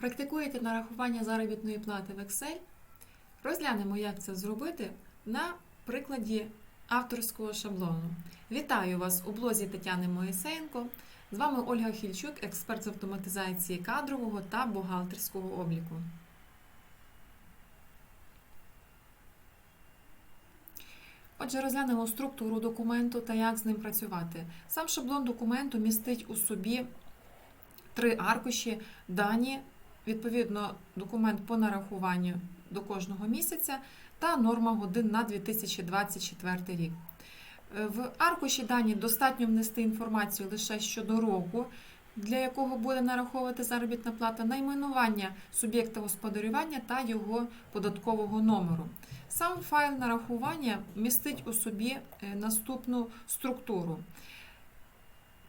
Практикуєте нарахування заробітної плати в Excel? Розглянемо, як це зробити на прикладі авторського шаблону. Вітаю вас у блозі Тетяни Моїсеєнко. З вами Ольга Хільчук, експерт з автоматизації кадрового та бухгалтерського обліку. Отже, розглянемо структуру документу та як з ним працювати. Сам шаблон документу містить у собі три аркуші дані, відповідно, документ по нарахуванню до кожного місяця та норма годин на 2024 рік. Е, В аркуші дані достатньо внести інформацію лише щодо року, для якого буде нараховувати заробітна плата, найменування суб'єкта господарювання та його податкового номеру. Сам файл нарахування містить у собі е, наступну структуру.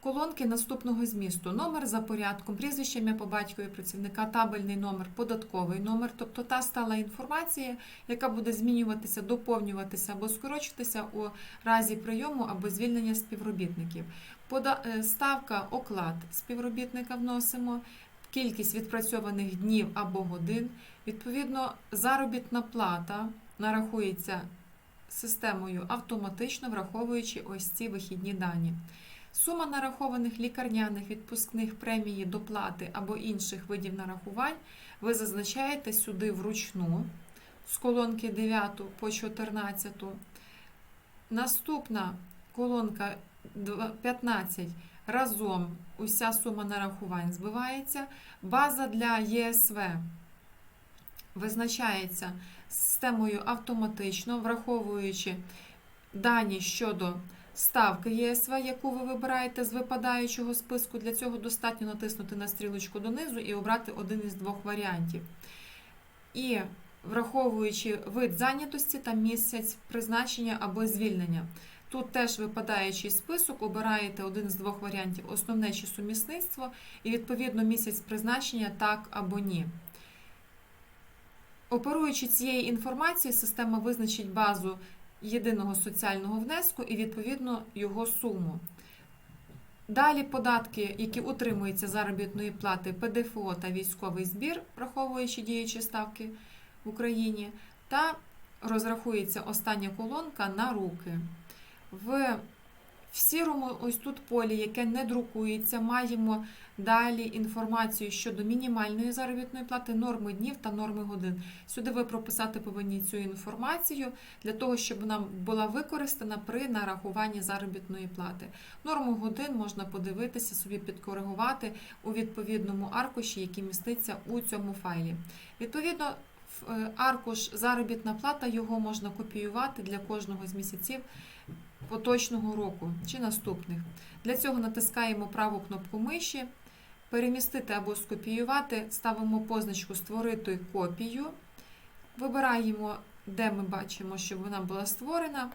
Колонки наступного змісту: номер за порядком, прізвище ім'я по батькові працівника, табельний номер, податковий номер, тобто та стала інформація, яка буде змінюватися, доповнюватися або скорочуватися у разі прийому або звільнення співробітників. Е, Ставка оклад співробітника вносимо, кількість відпрацьованих днів або годин. Відповідно, заробітна плата нарахується системою автоматично, враховуючи ось ці вихідні дані. Сума нарахованих лікарняних відпускних премії, доплати або інших видів нарахувань ви зазначаєте сюди вручну з колонки 9 по 14. Наступна колонка 15 разом уся сума нарахувань збивається. База для ЄСВ визначається системою автоматично, враховуючи дані щодо ставки ЄСВ, яку ви вибираєте з випадаючого списку. Для цього достатньо натиснути на стрілочку донизу і обрати один із двох варіантів. І враховуючи вид зайнятості та місяць призначення або звільнення. Тут теж випадаючий список, обираєте один з двох варіантів основне чи сумісництво, і відповідно місяць призначення так або ні. Оперуючи цією інформацією, система визначить базу єдиного соціального внеску і відповідно його суму. Далі податки, які утримуються заробітної плати, ПДФО та військовий збір, враховуючи діючі ставки в Україні, та розрахується остання колонка на руки. В в сірому ось тут полі, яке не друкується, маємо далі інформацію щодо мінімальної заробітної плати, норми днів та норми годин. Сюди ви прописати повинні цю інформацію для того, щоб вона була використана при нарахуванні заробітної плати. Норму годин можна подивитися, собі підкоригувати у відповідному аркуші, який міститься у цьому файлі. Відповідно, аркуш заробітна плата його можна копіювати для кожного з місяців поточного року чи наступних. Для цього натискаємо праву кнопку миші, перемістити або скопіювати, ставимо позначку Створити копію, вибираємо, де ми бачимо, щоб вона була створена.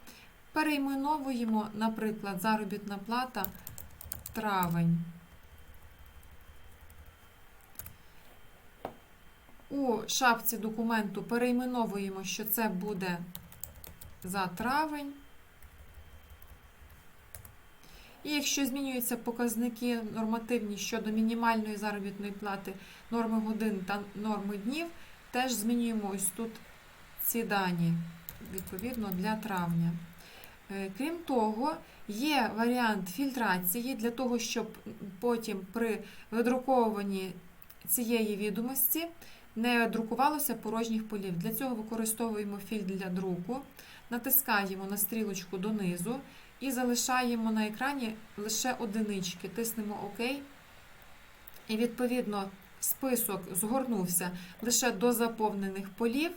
Перейменовуємо, наприклад, заробітна плата травень. У шапці документу перейменовуємо, що це буде за травень. І якщо змінюються показники нормативні щодо мінімальної заробітної плати, норми годин та норми днів, теж змінюємо ось тут ці дані, відповідно, для травня. Е, Крім того, є варіант фільтрації для того, щоб потім при видруковуванні цієї відомості не друкувалося порожніх полів. Для цього використовуємо фільтр для друку, натискаємо на стрілочку донизу і залишаємо на екрані лише одинички. Тиснемо ОК. І відповідно список згорнувся лише до заповнених полів.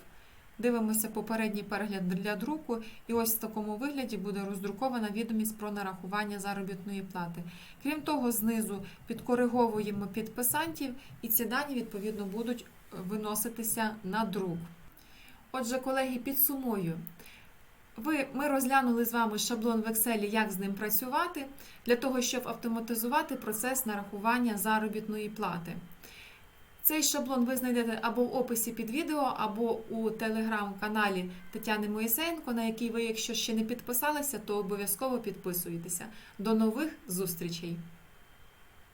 Дивимося попередній перегляд для друку, і ось в такому вигляді буде роздрукована відомість про нарахування заробітної плати. Крім того, знизу підкориговуємо підписантів, і ці дані відповідно будуть виноситися на друк. Отже, колеги, підсумую. Ви, ми розглянули з вами шаблон в Excel, як з ним працювати, для того, щоб автоматизувати процес нарахування заробітної плати. Цей шаблон ви знайдете або в описі під відео, або у телеграм-каналі Тетяни Моїсеєнко, на який ви, якщо ще не підписалися, то обов'язково підписуйтеся. До нових зустрічей!